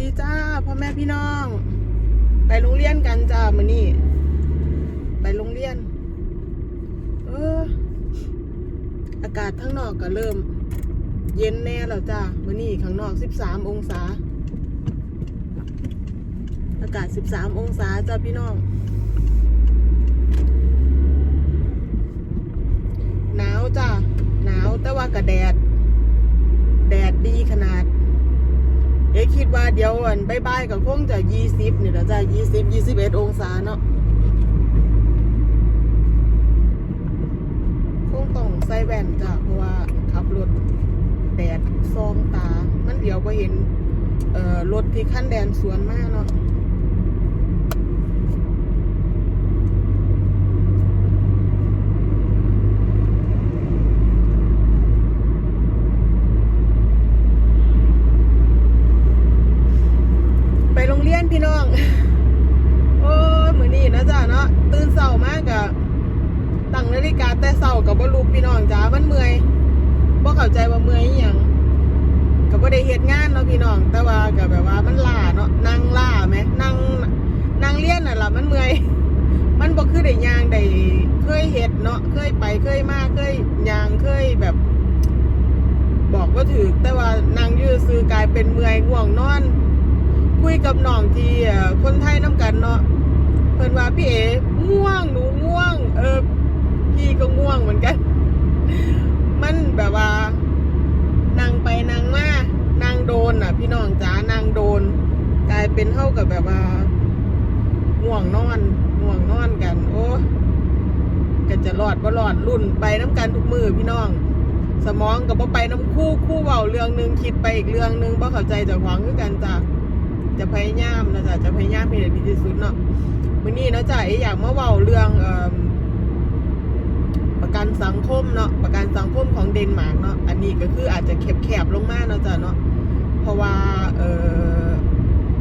ดีจ้าพ่อแม่พี่น้อง ไปโรงเรียนกันจ้ามื้อนี้ไปโรงเรียน เออ อากาศข้างนอกก็เริ่ม เย็นแน่แล้วจ้ามื้อนี้ข้างนอก13องศา อากาศ13องศาจ้าพี่น้อง หนาวจ้าหนาวแต่ว่ากระแดด แดดดีขนาด เอ๊ะคิดว่าเดี๋ยวอันบายๆก็คงจะยี่สิบนี่แหละจ้ะยี่สิบยี่สิบเอ็ดองศาเนาะคงต้องใส่แว่นจ้ะเพราะว่าขับรถแดดซองตา มันเดี๋ยวไปเห็นเอ่อรถที่ขั้นแดนสวนมากเนาะไปโรงเรียนพี่น้อง โอ้ยมือนี้นะจ๊ะเนาะตื่นเช้ามากอะตั้งนาฬิกาแต่เช้ากับบ่ลุกพี่น้องจ้ามันเมื่อยบ่เข้าใจว่าเมื่อยอหยังก็บ่ได้เฮ็ดงานเนาะพี่น้ องแต่ว่าก็แบบว่ามันล้าเนาะนั่งล้าไหมนั่งนั่งเรียนน่ะล่ะมันเมื่อย มันบ่คือได้ยางได้เคยเฮ็ดเนาะเคยไปเคยมาเคยยางเคยแบบ บอกว่าถือแต่ว่านั่งยืดซื้อกลายเป็นเมื่อยง่วงนอน คุยกับน้องที่คนไทยน้ำกันเนาะเพิ่นว่าพี่เอ๋ง่วงหนูง่วง เออพี่ก็ง่วงเหมือนกัน มันแบบว่านั่งไปนั่งมา นั่งโดนอะ พี่น้องจ๋านั่งโดน กลายเป็นเท่ากับแบบว่าง่วงนอนง่วงนอนกัน โอ้ก็จะรอดบ่รอดรุ่นไปน้ำกันทุกมือพี่น้อง สมองกับบ่ไปน้ำคู่คู่เบาเรื่องหนึงคิดไปอีกเรื่องหนึงบ่เข้าใจจากของคือกันจ้ะจะพยายามนะจ๊ะจะพยายามให้ด้ดีที่สุดเนาะวันนี้นะจ๊ะเอ๋อยากมาเว้าเรื่องเอ่อ สังคมเนาะประกันสังคมของเดนมาร์กเนาะอันนี้ก็คืออาจจะแคบๆลงมาเนาะจ๊ะเนาะเพราะว่าเออ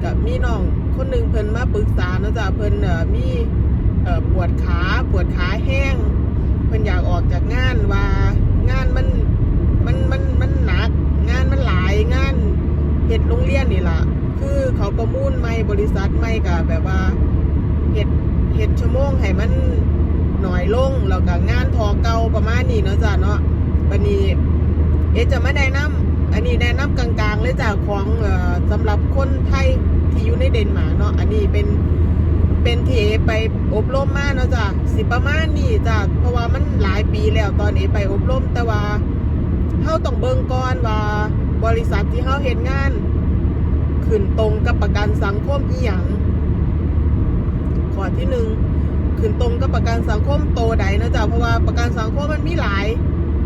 กับมีน้องคนหนึ่งเพิ่นมาปรึกษาเนาะจ๊ะเพิ่นเออมีเออปวดขาปวดขาแห้ง เพิ่นอยากออกจากงานว่างานมันมันมันมันหนัก งานมันหลายงานเฮ็ดโรงเรียนนี่ล่ะคือเขาประมูลไม่บริษัทไม่กับแบบว่าเฮ็ดเฮ็ดชั่วโมงให้มัน น่อยลงแล้วก็งานทอเก่าประมาณนี้เนาะจ้ะเนาะบันนี้เอจะไม่แนะนำอันนี้แนะนำกลางๆเลยจ้ะของเอ่อสำหรับคนไทยที่อยู่ในเดนมาร์กเนาะอันนี้เป็นเป็นที่เอไปอบรมมาเนาะจ้ะสิประมาณนี้จ้ะเพราะว่ามันหลายปีแล้วตอนเอไปอบรม แต่ว่าเฮาต้องเบิ่งก่อนว่าบริษัทที่เฮาเฮ็ดงาน ขึ้นตรงกับประกันสังคมอีหยังข้อที่หนึ่ง ขึ้นตรงกับประกันสังคมโตใดนะจ๊ะเพราะว่าประกันสังคมมันมีหลาย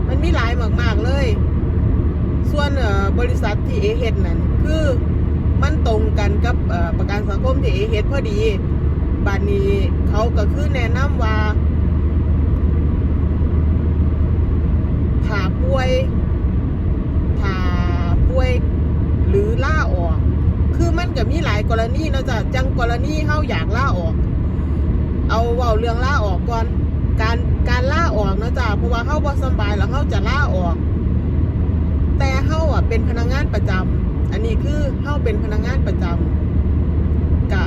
มันมีหลายมากๆเลย ส่วนบริษัทที่เอเฮ็ดนั่นคือมันตรงกันกับประกันสังคมที่เอเฮ็ดพอดีบานนี้เขาก็คือแนะนำว่าถ้าป่วยถ้าป่วยหรือล่าออก คือมันก็มีหลายกรณีเนาะจ๊ะจังกรณีเฮาอยากล่าออก เอาเว้าเรื่องล่าออกก่อน การการล่าออกนะจ๊ะเพราะว่าเฮาบ่สบายแล้วเฮาจะล่าออก แต่เฮาอะเป็นพนักงานประจำอันนี้คือเฮาเป็นพนักงานประจำกะ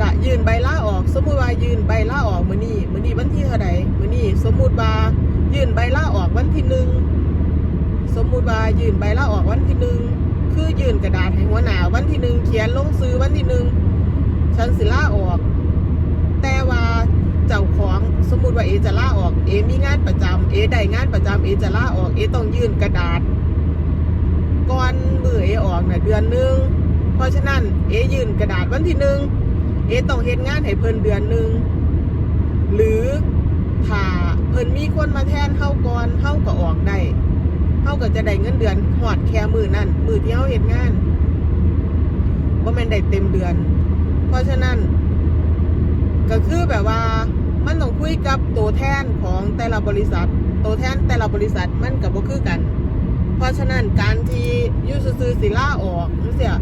กะยืนใบล่าออก สมมุติว่ายืนใบล่าออกมื้อนี้มื้อนี้วันที่เท่าใดมื้อนี้สมมุติว่ายืนใบล่าออกวันที่หนึ่งสมมุติว่ายืนใบล่าออกวันที่หนึ่งคือยืนกระดาษให้หัวหน้าวันที่หนึ่งเขียนลงซื้อวันที่หนึ่ง ฉันสิล่าออก แต่ว่าเจ้าของสมมุติว่าเอจะล่าออก เอมีงานประจำเอได้งานประจำเอจะล่าออกเอต้องยื่นกระดาษก่อนมือเอออกน่ะเดือนหนึง เพราะฉะนั้นเอยื่นกระดาษวันที่หนึ่งเอต้องเฮ็ดงานให้เพิ่นเดือนหนึ่งหรือถ้าเพิ่นมีคนมาแทนเฮาก่อนเฮาก็ออกได้เฮาก็จะได้เงินเดือนหอดแค่มือนั่นมือที่เฮาเฮ็ดงานบ่แม่นได้เต็มเดือน เพราะฉะนั้น ก็คือแบบว่ามันต้องคุยกับตัวแทนของแต่ละบริษัท ตัวแทนแต่ละบริษัทมันก็บ่คือกัน เพราะฉะนั้นการที่ยูซื่อสิล่าออกจังซี่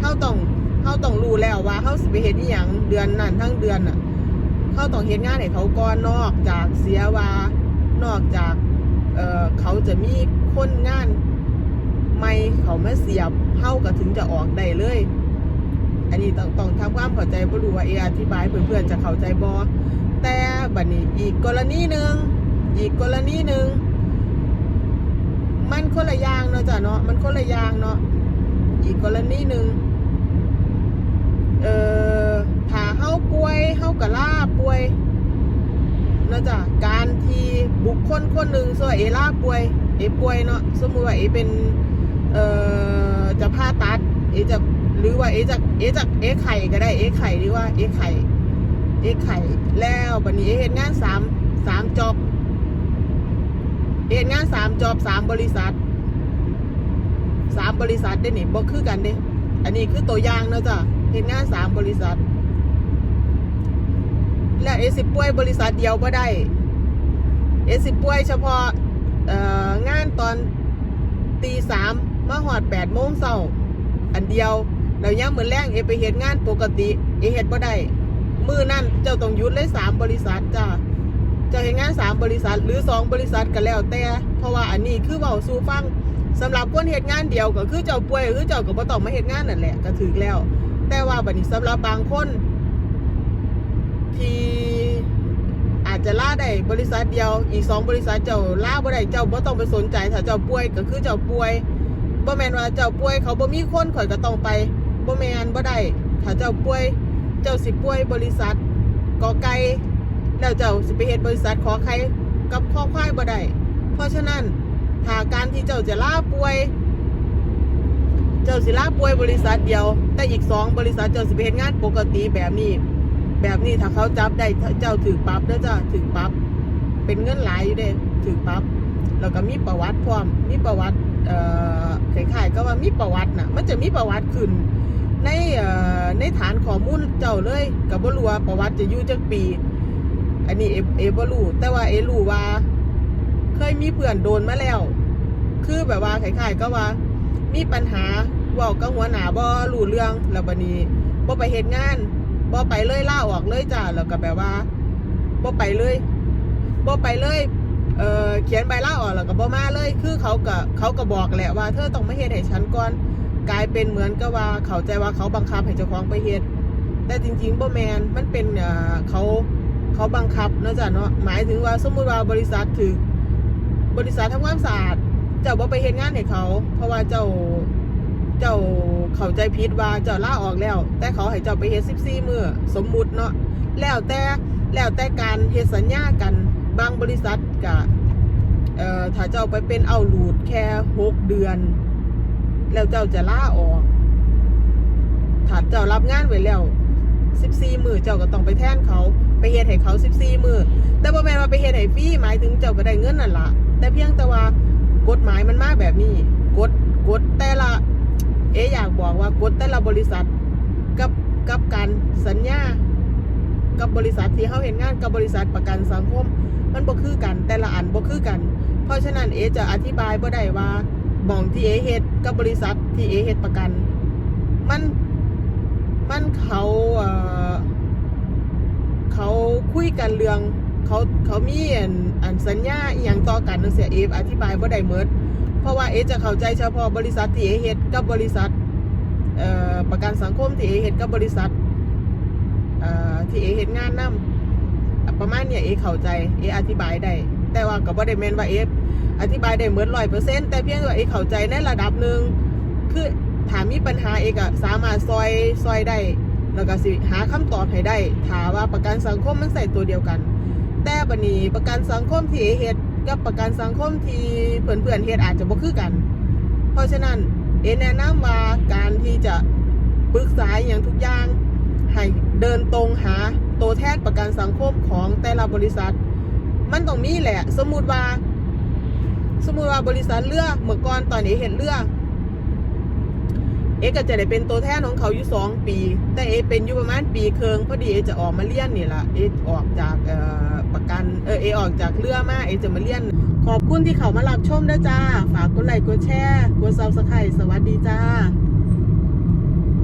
เฮาต้องเขาต้องรู้แล้วว่าเขาสิไปเฮ็ดอีหยังเดือนนั้นทั้งเดือนน่ะเขาต้องเฮ็ดงานให้เขาก่อนนอกจากเสียว่านอกจากเออเขาจะมีคนงานไม่เขามาเสียบเฮาก็ถึงจะออกได้เลย อันนี้ต้องต้องทำความเข้าใจบ่รู้ว่าเออธิบายเพื่อนๆจะเข้าใจบ่แต่บัดนี้อีกกรณีหนึ่งอีกกรณีหนึ่งมันคนละอย่างเนาะจ้ะเนาะมันคนละอย่างเนาะอีกกรณีหนึ่งเอ่อถ้าเฮาป่วยเฮากะลาป่วยเนาะจ้ะการที่บุคคลคนหนึ่งส่วนเอลาป่วยเอป่วยเนาะสมมุติว่าเอเป็นเอ่อจะผ่าตัดเอจะ หรือว่าเอจะเอจะเอไข่ก็ได้เอไข่หรือว่าเอไข่เอไข่แล้วบัดนี้เอเห็นงานสามสามจอบเอเห็นงานสามจอบสามบริษัทสามบริษัทได้นี่บ่คือกันเด้อันนี้คือตัวอย่างเนาะจ้ะเห็นงานสามบริษัท แล้วเอสิป่วยบริษัทเดียวก็ได้เอสิป่วยเฉพาะงานตอนตีสามมาหอดแปดโมงเช้าอันเดียว แล้วย่ามมือแรงเอไปเฮ็ดงานปกติเอเฮ็ดบ่ได้มือนั่นเจ้าต้องยุดเลยสามบริษัทจ้าจ้าเฮ็ดงานสามบริษัทหรือสองบริษัทก็แล้วแต่เพราะว่าอันนี้คือเว้าสูฟังสำหรับคนเฮ็ดงานเดียวก็คือเจ้าป่วยก็คือเจ้าก็บ่ต้องมาเฮ็ดงานนั่นแหละก็ถึกแล้ว แต่ว่าบัดนี้สำหรับบางคนที่อาจจะล่าได้บริษัทเดียว อีกสองบริษัทเจ้าล่าบ่ได้เจ้าบ่ต้องไปสนใจถ้าเจ้าป่วยก็คือเจ้าป่วยบ่แม่นว่าเจ้าป่วยเขาบ่มีคนข่อยก็ต้องไป บ่แมนบ่ได้ถ้าเจ้าป่วยเจ้าสิป่วยบริษัทกอไก่แล้วเจ้าสิไปเฮ็ดบริษัทขอไข่กับข้อควายบ่ได้เพราะฉะนั้นถ้าการที่เจ้าจะล่าป่วย เจ้าสิลาป่วยบริษัทเดียว แต่อีกสองบริษัทเจ้าสิไปเฮ็ดงานปกติแบบนี้ แบบนี้ถ้าเขาจับได้เจ้าถือปรั๊บเด้อจ้าถือปรั๊บเป็นเงินหลายอยู่เด้ถือปรั๊บแล้วก็มีประวัติพร้อมมีประวัติเอ่อคล้ายๆก็ว่ามีประวัติน่ะ มันจะมีประวัติขึ้น ในฐานข้อมูลเจ้าเลยกับบ่รู้ว่าประวัติจะอยู่จักปี อันนี้เอเอบ่รู้แต่ว่าเอรู้ว่า เคยมีเพื่อนโดนมาแล้ว คือแบบว่าคล้ายๆก็ว่า มีปัญหาว้ากับหัวหน้าบ่รู้เรื่องแล้วบัดนี้บ่ไปเฮ็ดงานบ่ไปเลยล่าออกเลยจ้าแล้วก็แบบว่าบ่ไปเลยบ่ไปเลยเออเขียนใบลาออกแล้วก็บ่มาเลย คือเขาก็เขาก็บอกแหละว่าเธอต้องมาเฮ็ดให้ฉันก่อน กลายเป็นเหมือนกับว่าเขาใจว่าเขาบังคับให้เจ้าของไปเฮ็ดแต่จริงๆบ่แมนมันเป็นเอ่อเขาเขาบังคับนะจ้ะเนาะหมายถึงว่าสมมุติว่าบริษัทถือบริษัททำความสะอาดเจ้าบ่ไปเฮ็ดงานให้เขา เพราะว่าเจ้าเจ้าเข้าใจผิดว่าเจ้าลาออกแล้ว แต่เขาให้เจ้าไปเฮ็ด14มื้อสมมุติเนาะแล้วแต่แล้วแต่การเฮ็ดสัญญากันบางบริษัทก็เอ่อถ้าเจ้าไปเป็นเอาหลูดแค่หกเดือน แล้วเจ้าจะล่าออกถ้าเจ้ารับงานไว้แล้ว14มือเจ้าก็ต้องไปแทนเขา ไปเฮ็ดให้เขา14มือแต่บ่แม่นว่าไปเฮ็ดให้ฟรีหมายถึงเจ้าก็ได้เงินนั่นล่ะแต่เพียงแต่ว่ากฎหมายมันมาแบบนี้กฎกฎแต่ละ เอะอยากบอกว่ากฎแต่ละบริษัท กับกับการสัญญา กับบริษัทที่เขาเห็นงานกับบริษัทประกันสังคม มันบ่คือกันแต่ละอันบ่คือกัน เพราะฉะนั้นเอจะอธิบายบ่ได้ว่า มองที่เอเฮดกับบริษัทที่เอเฮดประกัน มัน มันเขาเอ่อเขาคุยกันเรื่องเขาเขามีอันอันสัญญาอหย่างต่อกันจังซี่เอฟอธิบายบ่าได้หมดเพราะว่าเอจะเข้าใจเฉพาะบริษัทที่เอเฮดกับบริษัทประกันสังคมที่เอเฮดกับบริษัทที่เอเฮ็ดงานนํประมาณเนี่ยเอเข้าใจเออธิบายได้แต่ว่าก็บ่ได้แม่นว่าเอ อธิบายได้เหมือนร้อยเปอร์เซ็นต์แต่เพียงว่าเอเข้าใจในระดับหนึ่งคือถามมีปัญหาเอกสามารถซอยซอยได้แล้วก็สิหาคำตอบให้ได้ถามว่าประกันสังคมมันใส่ตัวเดียวกัน แต่บัดนี้ประกันสังคมที่เฮ็ดกับประกันสังคมที่เพื่อนๆเฮ็ดอาจจะบ่คือกัน เพราะฉะนั้นเอแนะนำว่าการที่จะปรึกษาอย่างทุกอย่างให้เดินตรงหาตัวแทนประกันสังคมของแต่ละบริษัท มันต้องมีแหละ สมมุติว่า สมมุติว่าบริษัทเรือเมื่อก่อนตอนนี้เห็นเรือเอก็จะได้เป็นตัวแทนของเขาอยู่สองปี แต่เอเป็นอยู่ประมาณปีเคืองพอดีเอจะออกมาเลี้ยนนี่ละเอออกจากประกันเออเอออกจากเรือมาเอจะมาเลี้ยน ขอบคุณที่เขามารับชมด้วยจ้า ฝากกดไลค์กดแชร์กดซับสไครต์สวัสดีจ้า